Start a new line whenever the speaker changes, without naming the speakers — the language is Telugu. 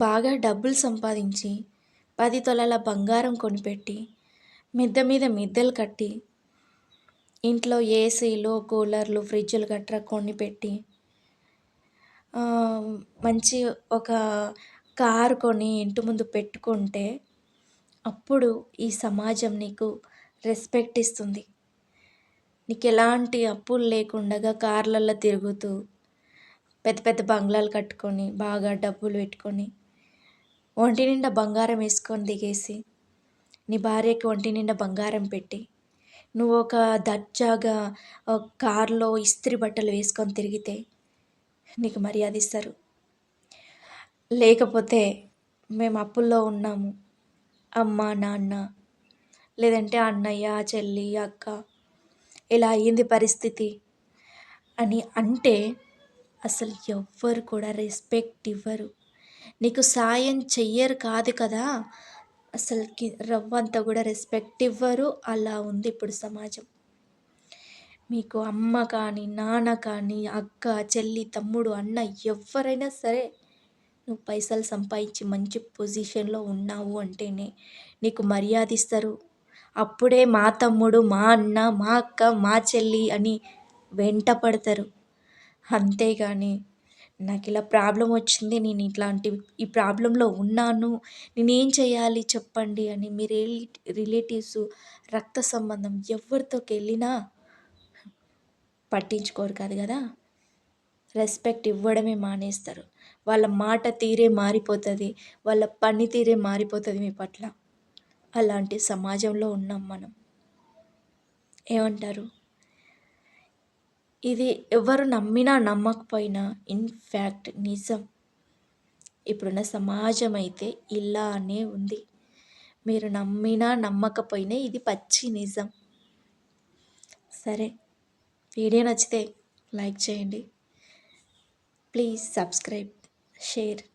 బాగా డబ్బులు సంపాదించి పది తొలల బంగారం కొనిపెట్టి మిద్దె మీద మిద్దెలు కట్టి ఇంట్లో ఏసీలు కూలర్లు ఫ్రిడ్జ్లు గట్రా కొనిపెట్టి మంచి ఒక కారు కొని ఇంటి ముందు పెట్టుకుంటే అప్పుడు ఈ సమాజం నీకు రెస్పెక్ట్ ఇస్తుంది. నీకు ఎలాంటి అప్పులు లేకుండా కార్లల్లో తిరుగుతూ పెద్ద పెద్ద బంగ్లాలు కట్టుకొని బాగా డబ్బులు పెట్టుకొని ఒంటి నిండా బంగారం వేసుకొని దిగేసి నీ భార్యకి ఒంటి నిండా బంగారం పెట్టి నువ్వు ఒక దర్జాగా కారులో ఇస్త్రీ బట్టలు వేసుకొని తిరిగితే నీకు మర్యాద ఇస్తారు. లేకపోతే మేము అప్పుల్లో ఉన్నాము. అమ్మ నాన్న లేదంటే అన్నయ్య చెల్లి అక్క ఇలా అయ్యింది పరిస్థితి అని అంటే అసలు ఎవ్వరు కూడా రెస్పెక్ట్ ఇవ్వరు. నీకు సాయం చెయ్యరు కాదు కదా? అసలుకి రవ్వంత కూడా రెస్పెక్ట్ ఇవ్వరు. అలా ఉంది ఇప్పుడు సమాజం. మీకు అమ్మ కానీ నాన్న కానీ అక్క చెల్లి తమ్ముడు అన్న ఎవరైనా సరే నువ్వు పైసలు సంపాదించి మంచి పొజిషన్లో ఉన్నావు అంటేనే నీకు మర్యాద ఇస్తారు. అప్పుడే మా తమ్ముడు మా అన్న మా అక్క మా చెల్లి అని వెంట పడతారు. అంతేగాని నాకు ఇలా ప్రాబ్లం వచ్చింది నేను ఇట్లాంటి ఈ ప్రాబ్లంలో ఉన్నాను నేనేం చేయాలి చెప్పండి అని మీ రిలేటివ్స్ రక్త సంబంధం ఎవరితోకి వెళ్ళినా పట్టించుకోరు కాదు కదా? రెస్పెక్ట్ ఇవ్వడమే మానేస్తారు. వాళ్ళ మాట తీరే మారిపోతుంది వాళ్ళ పని తీరే మారిపోతుంది మీ పట్ల. అలాంటి సమాజంలో ఉన్నాం మనం. ఏమంటారు? ఇది ఎవరు నమ్మినా నమ్మకపోయినా ఇన్ఫ్యాక్ట్ నిజం. ఇప్పుడున్న సమాజం అయితే ఇలానే ఉంది. మీరు నమ్మినా నమ్మకపోయినా ఇది పచ్చి నిజం. సరే వీడియో నచ్చితే లైక్ చేయండి. Please subscribe share.